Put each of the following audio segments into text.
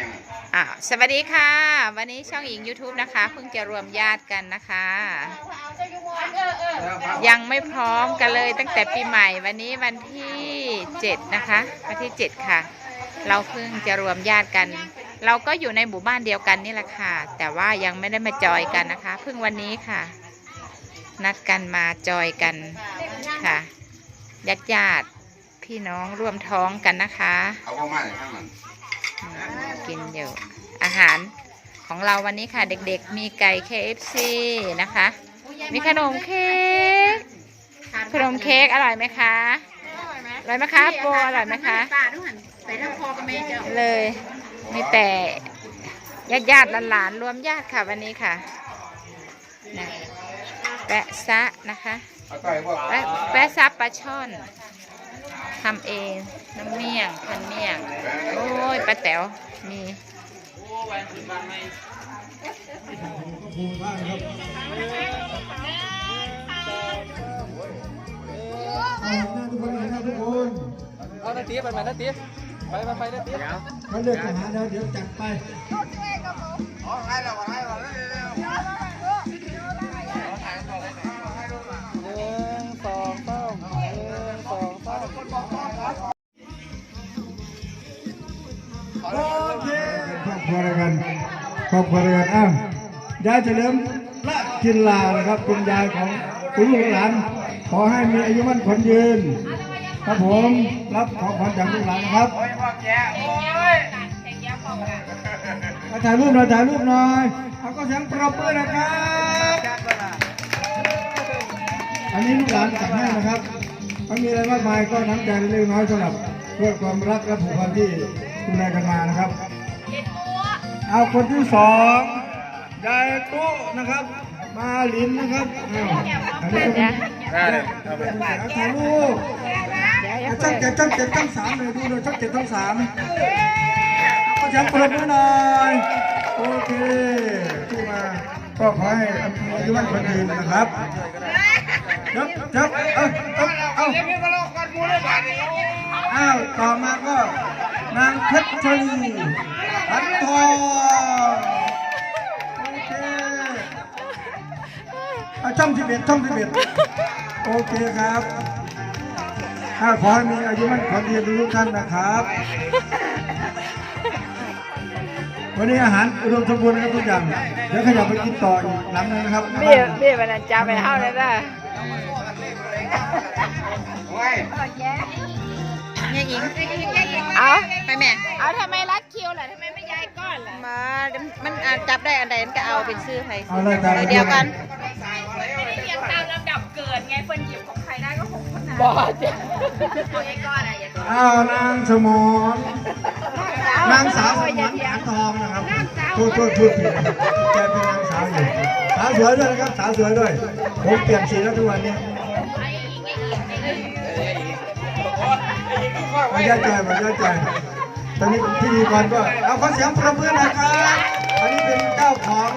ยังอ่าสวัสดีค่ะ วันนี้ช่องหญิง YouTube นะคะ เพิ่งจะรวมญาติกันนะคะ ยังไม่พร้อมกันเลยตั้งแต่ปีใหม่วันนี้วันที่7นะคะ วันที่ 7 ค่ะ เราเพิ่งจะรวมญาติกัน เราก็อยู่ในหมู่บ้านเดียวกันนี่แหละค่ะ แต่ว่ายังไม่ได้มาจอยกันนะคะ เพิ่งวันนี้ค่ะ นัดกันมาจอยกันค่ะญาติญาติพี่น้องร่วมท้องกันนะคะ เอาเข้ามาเลยข้างมันอืม กินอยู่ อาหารของเราวันนี้ค่ะ เด็กๆ มีไก่ KFC นะคะ มีขนมเค้กขนมเค้กอร่อยไหมคะอร่อยไหมคะโบอร่อยไหมคะป้าด้วยหันใส่ทั้งคอกับแม่เจ้าเลยมีแต่ญาติญาติๆหลานๆรวมญาติค่ะวันนี้ค่ะนะแปะซะนะคะเอาต่อยพวกแปะแปะซับปลาช่อนทำเอง น้ำเมี่ยงพันเมี่ยง โอ้ยป้าแต๋วมีทุกคนนะครับทุกคนเอานาทีไปไหมนาทีไปไปไปนาทีเขาเลือกอาหารแล้วเดี๋ยวจัดไป รอบครัวเดียวกันอ้าวยายเฉลิมละจินลานะครับเป็นยายของคุณลูกหลาน ขอให้มีอายุมั่นขวัญยืน ครับผมรับของขวัญจากลูกหลานนะครับมาถ่ายรูปหน่อยถ่ายรูปหน่อยเอาก็เสียงปรบมือนะครับ อันนี้ลูกหลานจัดให้นะครับไม่มีอะไรมากมายก็น้ำใจเล็กน้อยสำหรับเพื่อความรักและผูกพันที่ดูแลกันมานะครับ เอาคนที่สองยายตุ๊นะครับ มาลินนะครับอ้าวอันนี้ก็เป็นเอาถ่ายรูปช่างเจ็ดช่างเจ็ดช่างสามเลยดูเลยช่างเจ็ดช่างสามเอาเสียงปรบมือหน่อยโอเคที่มาก็ขอให้มีอายุมั่นขวัญยืนนะครับจับจับเอ้าเอ้าเอ้าอ้าวต่อมาก็ นางเพชรชลีพันทองโอเคอะช่องสิบเอ็ดช่องสิบเอ็ดโอเคครับถ้าขอให้มีอายุมั่นขวัญยืนทุกท่านนะครับ วันนี้อาหารอุดมสมบูรณ์นะครับทุกอย่าง เดี๋ยวขยับไปกินต่ออีกหลังนึงนะครับเบี้ยเบี้ยวันนั้นจ้าไปเท่าเลยนะโอ้ย เนี่ยหญิง เอาไปแม่ เอาทำไมรัดคิวล่ะทำไมไม่ย้ายก้อนล่ะ มามันอาจจับได้อันใดมันก็เอาเป็นชื่อใครเอาเลยตามเดียวกันเรียงตามลำดับเกิดไงเฟินหยิบของใครได้ก็ของคนนั้นบอดจ้ะเอาไอ้ก้อนอะอย่าอ้าวนางสมรนางสาวสมรขันทองนะครับพูดพูดพูดผิดแกเป็นนางสาวอยู่สาวสวยด้วยนะครับสาวสวยด้วย ผมเปลี่ยนสีแล้วทุกวันนี้ มาย่าใจมาย่าใจตอนนี้พิธีกรก็เอาขอเสียงประมือหนะครับ อันนี้เป็นเจ้าของ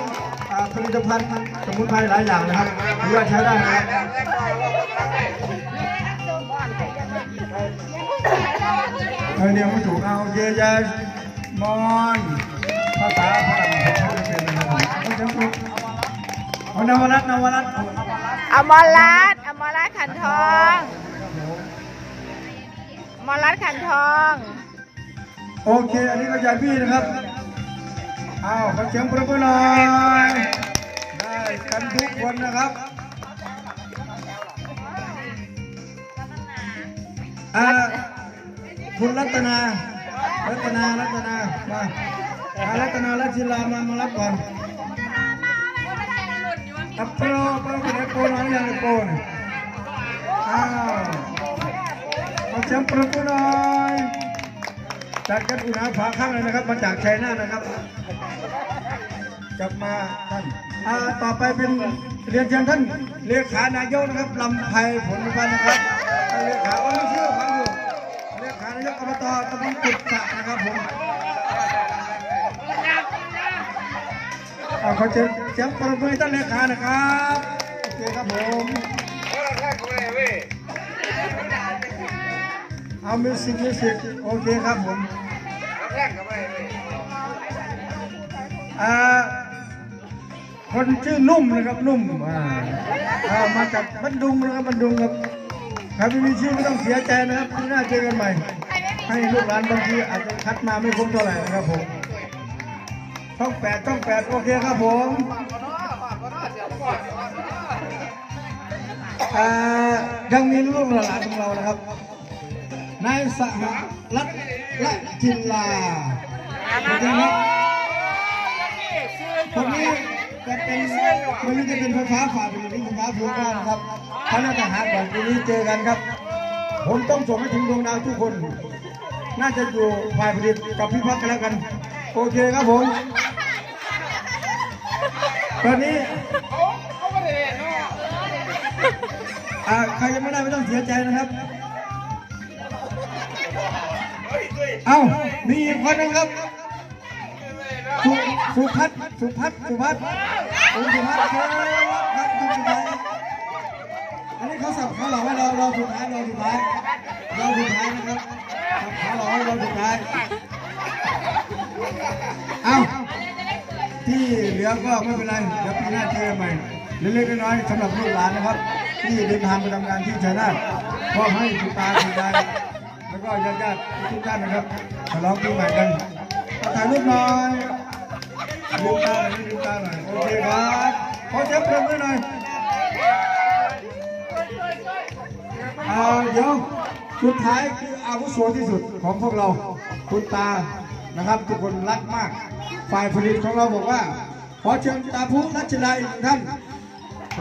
ผลิตภัณฑ์สมุนไพรหลายอย่างนะครับถือว่าใช้ได้นะครับเออเนี่ยไม่ถูกเอาเยยมอนภาษาฝรั่งผมไม่เป็นนะครับเอาเนวผมเอานวรัตน์นวรัตน์เอาเอามอลัดเอามอลัดขันทอง มอลัดขันทอง โอเค อันนี้ก็ยายพี่นะครับ อ้าวขอเสียงปรบมือหน่อยได้กันทุกคนนะครับอ่าคุณรัตนา รัตนา รัตนา มาอ่ารัตนารัชิลามามารับก่อนอัปโปรโปรเป็นโปรน้อยอย่างโปรนอ้าว เอาเสียงปรบมือหน่อยจัดกันอุณาผาข้างเลยนะครับ มาจากชัยนาทนะครับ กลับมาท่านอ่าต่อไปเป็นเรียนเชิญท่านเลขานายกนะครับลำไพผลพันธ์นะครับเลขาว่าไม่ชื่อฟังอยู่เลขานายกอบตตำบลกุดสะนะครับผมขอเชิญเสียงปรบมือให้ท่านเลขานะครับโอเคครับผม เอามิวสิกมิวสิกโอเคครับผมอ่าคนชื่อนุ่มนะครับนุ่มอ่าอ่ามาจากบันดุงนะครับบันดุงครับครไม่มีชื่อไม่ต้องเสียใจนะครับปีหน้าเจอกันใหม่ ให้ลูกหลานบางทีอาจจะคัดมาไม่ครบเท่าไหร่นะครับผมช่องแปดช่องแปดโอเคครับผมอ่ายังมีลูกหลานของเรานะครับ นายสหรัฐละจินลาคนนี้จะเป็นคนนี้จะเป็นไฟฟ้าฝ่ายผลิตไฟฟ้าพวงบ้านครับคณะทหารก่อนปีนี้เจอกันครับ ผมต้องส่งให้ถึงดวงดาวทุกคน น่าจะอยู่ฝ่ายผลิตกับพี่พักกันแล้วกัน โอเคครับผม ตอนนี้ใครยังไม่ได้ไม่ต้องเสียใจนะครับ เอ้ามีอีกคนนึงครับสุสุพัฒน์สุพัฒน์สุพัฒน์คุณสุพัฒน์เชิญครับคุณสุพัฒน์อันนี้เขาสับเขาหลอกให้เราเราสุดท้ายเราสุดท้ายเราสุดท้ายนะครับสับเขาหลอกให้เราสุดท้ายเอ้าที่เหลือก็ไม่เป็นไรเดี๋ยวปีหน้าเจอกันใหม่เล็กๆน้อยๆสำหรับลูกหลานนะครับ ที่เดินทางไปทำงานที่ชัยนาทก็ให้คุณตาคุณยาย แล้วก็ญาติๆทุกท่านนะครับฉลองปีใหม่กันถ่ายรูปหน่อยลืมตาหน่อยลืมตาหน่อยโอเคครับขอเช็คเพลงด้วยหน่อยอ่าเดี๋ยวสุดท้ายคืออาวุโสที่สุดของพวกเราคุณตานะครับทุกคนรักมาก ฝ่ายผลิตของเราบอกว่า ขอเชิญตาพุรัชดาอีกท่าน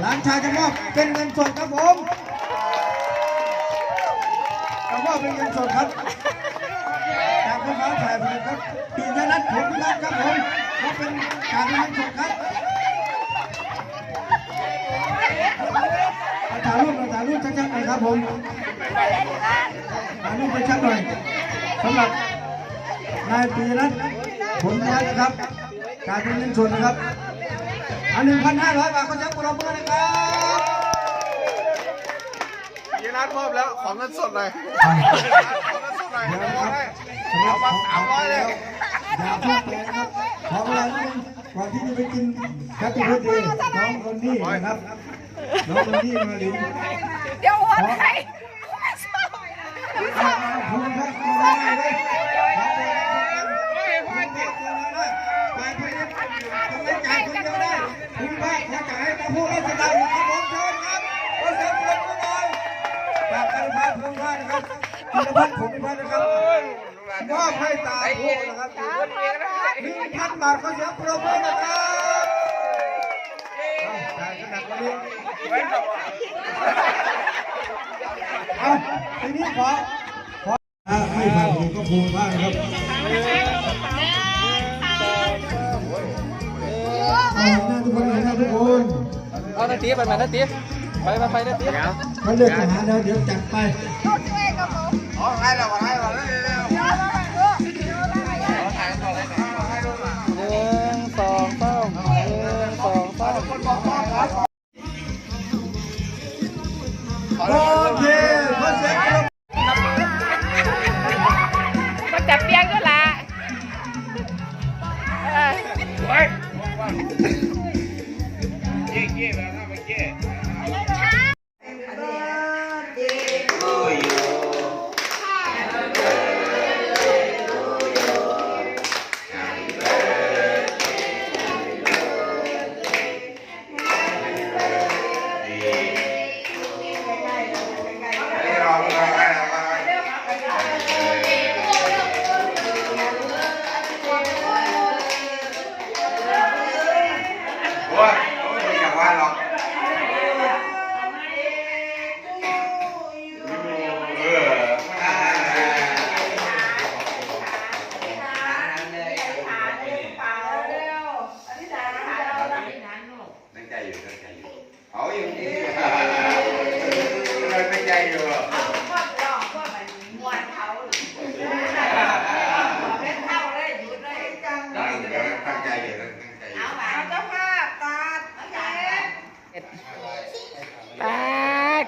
หลานชายจะมอบเป็นเงินสดครับผม จะมอบเป็นเงินสดครับจากพ่อค้าฝ่ายผลิตครับปียนัทผลพิรัตน์ครับผมเขาเป็นการเงินสดครับเอาถ่ายรูปเอาถ่ายรูปชัดๆหน่อยครับผมถ่ายรูปชัดๆหน่อยสำหรับนายปีนัทผลพิรัตน์นะครับ การเป็นเงินสดนะครับอันหนึ่งพันห้าร้อยบาทเขาจะปรบมือนะครับ นัดมอบแล้วของเงินสดเลยของเงินสดหน่อยเลยเอามาสามร้อยเลยอย่าพิ่งไปนะครับขอเวลานิดนึงก่อนที่จะไปกินแฮปปี้เบิร์ดเดย์น้องคนนี้นะครับน้องคนนี้มาลินเดี๋ยวโอนให้คุณพระคุณไปไปเลยายคนเดียวได้คุณพระขอจ่ายให้ตาพูดราชดา นะครับคุณพัฒน์ผมพิพัฒน์นะครับมอบให้ตาพูดนะครับหนึ่งพันบาทขอเสียงปรบมือนะครับเอาจ่ายขนาดนี้เอาทีนี้ขอขออ่าให้ผ่านผมก็ภูมิมากนะครับเอาหน้าทุกคนเลยนะทุกคนเอานาทีไปไหมนาทีไปไปไปนาทีมาเลือกทหารแล้วเดี๋ยวจัดไป อ๋อให้เร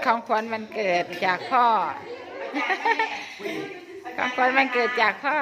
ของขวัญวันเกิดจากพ่อ ของขวัญวันเกิดจากพ่อ